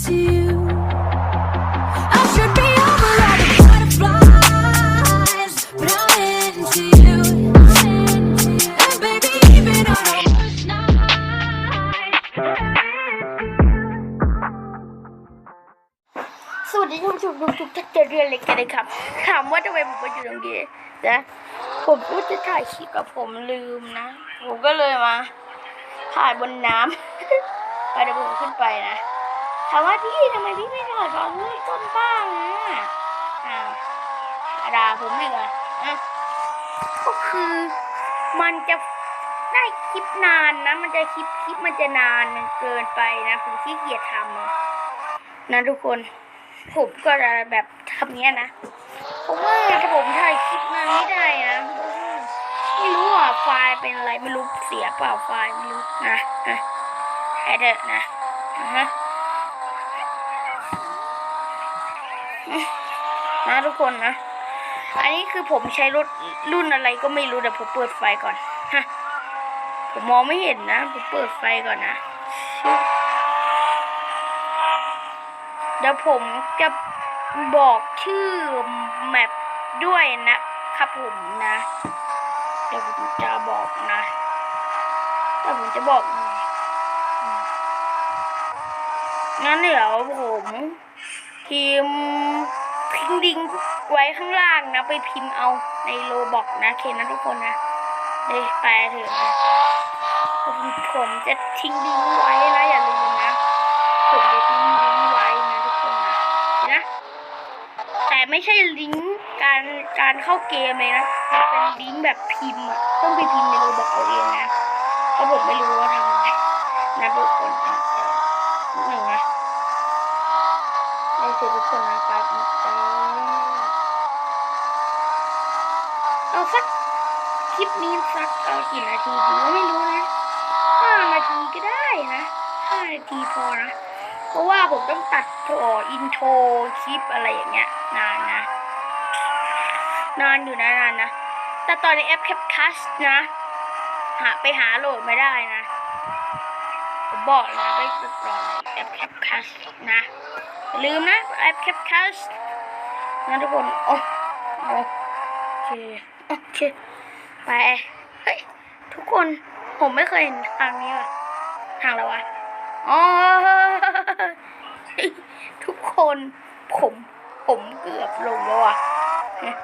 สวัสดีท่านผู้ชมทุกทุกท่านจะเรียนเล็กกันเลยครับ ถามว่าทำไมผมมาอยู่ตรงนี้นะผมพูดจะถ่ายคลิปกับผมลืมนะ ผมก็เลยมาถ่ายบนน้ำไปเดี๋ยวผมขึ้นไปนะ ถามว่าพี่ทำไมพี่ไม่ถ่ายตอนเริ่มต้นบ้างนะอ้าวด่าผมอีกเหรอะอะก็คือมันจะได้คลิปนานนะ มันจะคลิปคลิปมันจะนานมันเกินไปนะ ผมขี้เกียจทำอะนะทุกคน ผมก็จะแบบทำเนี้ยนะเพราะว่าถ้าผมถ่ายคลิปนานไม่ได้นะไม่รู้อะไฟล์เป็นอะไรไม่รู้เสียเปล่าไฟล์ไม่รู้นะนะแค่เด็นะนะฮะ นะทุกคนนะ อันนี้คือผมใช้รถรุ่นอะไรก็ไม่รู้เดี๋ยวผมเปิดไฟก่อนฮะผมมองไม่เห็นนะ ผมเปิดไฟก่อนนะ เดี๋ยวผมจะบอกชื่อแมปด้วยนะครับผมนะ เดี๋ยวผมจะบอกนะเดี๋ยวผมจะบอกไงอืมงั้นเดี๋ยวผม พิมพ์พิมพ์ลิงไว้ข้างล่างนะ ไปพิมพ์เอาในโลบอกนะเคนะทุกคนนะเดี๋ยวไปเถอะนะผมจะทิ้งลิงไว้นะอย่าลืมนะผมจะทิ้งลิงไว้นะทุกคนนะนะแต่ไม่ใช่ลิงก์การการเข้าเกมเลยนะมันเป็นลิงก์แบบพิมพ์อะต้องไปพิมพ์ในโรบอกเอาเองนะเพราะผมไม่รู้ว่าทำไงนะทุกคนนะหนึ่งนะ ได้เสร็จทุกคนนะไปอีกแล้วเอาสักคลิปนี้สักเอากี่นาทีดีก็ไม่รู้นะห้านาทีก็ได้นะห้านาทีพอนะ เพราะว่าผมต้องตัดต่ออินโทรคลิปอะไรอย่างเงี้ยนานนะ นานอยู่นะนานนะ แต่ตอนในแอป CapCut นะ หาไปหาโหลดไม่ได้นะ ผมบอกนะไปติดต่อแอป CapCut นะ ลืมนะแอป CapCut นะทุกคนโอ้โอเคโอเคไปเฮ้ยทุกคนผมไม่เคยเห็นทางนี้ว่ะทางอะไรวะอ๋อทุกคนผมผมเกือบลงแล้วอะฮะ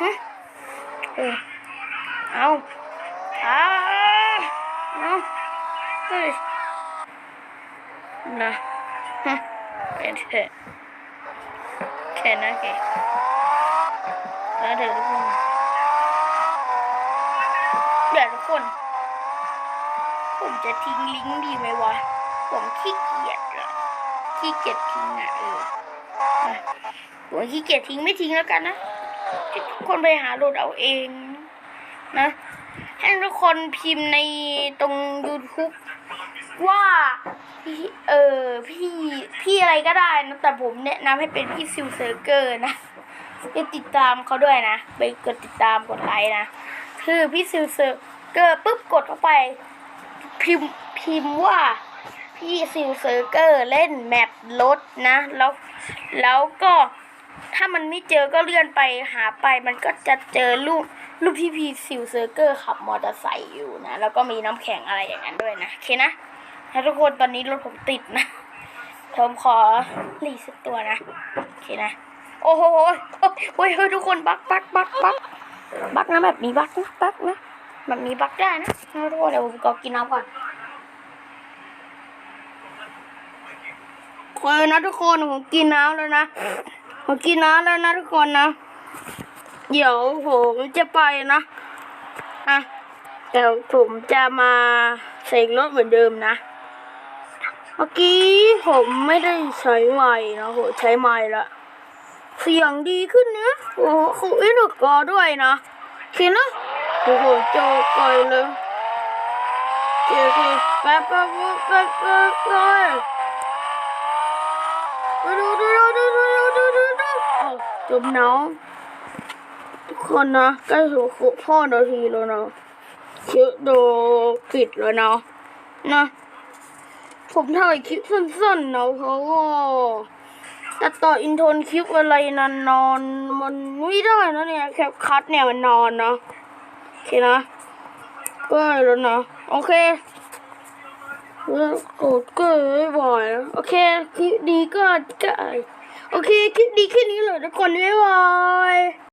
ฮะเออเอาเอาเอาเฮ้ยนะ ฮะเป็นเถอะแค่นั้นแกแล้วเดี๋ยวทุกคนเดี๋ยวทุกคน ผมจะทิ้งลิงก์ดีไหมวะ ผมขี้เกียจอะขี้เกียจทิ้งอะเอออะผมขี้เกียจทิ้งไม่ทิ้งแล้วกันนะทุกคนไปหาโหลดเอาเองนะให้ทุกคนพิมพ์ในตรง YouTube ว่าพี่เออพี่พี่อะไรก็ได้นะแต่ผมแนะนำให้เป็นพี่ซิลเซอร์เกอร์นะไปติดตามเขาด้วยนะ ไปกดติดตามกดไลค์นะ คือพี่ซิลเซอร์เกอร์ปุ๊บกดเข้าไป พิมพิมพ์ว่า พี่ซิลเซอร์เกอร์เล่นแมปรถนะ แล้วแล้วก็ถ้ามันไม่เจอก็เลื่อนไปหาไปมันก็จะเจอรูปรูปพี่พีซิลเซอร์เกอร์ขับมอเตอร์ไซค์อยู่นะ แล้วก็มีน้ำแข็งอะไรอย่างนั้นด้วยนะ โอเคนะ แล้ทุกคนตอนนี้รถผมติดนะ ผมขอรีเซ็ตตัวนะ โอเคนะ โอ้โหโอ้ยโอ้ยเฮ้ยทุกคนบักบักบักบักบักนะแบบนี้บักนะบักนะแบบนี้บักได้นะทุกคนเดี๋ยวผมก็กินน้ำก่อนเคยนะทุกคนผมกินน้ำแล้วนะผมกินน้ำแล้วนะทุกคนนะ เดี๋ยวผมจะไปนะอะเดี๋ยวผมจะมาเสกรถเหมือนเดิมนะ เมื่อกี้ผมไม่ได้ใช้ไม้นะโหใช้ไม้ละเสียงดีขึ้นนะโอ้โหอินกอด้วยนะโอเคนะโอ้โหโจก่อยเลยเจ๊คือแป๊บแป๊บแป๊บแป๊บเลยดูดูดูดูดูดูดูดูดูจมน้ำทุกคนนะใกล้ถึงพ่อนาทีแล้วนะเชื่อโดปิดแล้วนะนะ ผมถ่ายคลิปสั้นๆนะเพราะว่าตัดต่ออินโทรคลิปอะไรนานๆมันไม่ได้นะเนี่ยแคปคัทเนี่ยมันนอนนะโอเคนะก็แล้วนะโอเคแล้วกดก็ไม่บ่อยนะโอเคคลิปดีก็จะโอเคคลิปดีแค่นี้เลยทุกคนบ๊ายบาย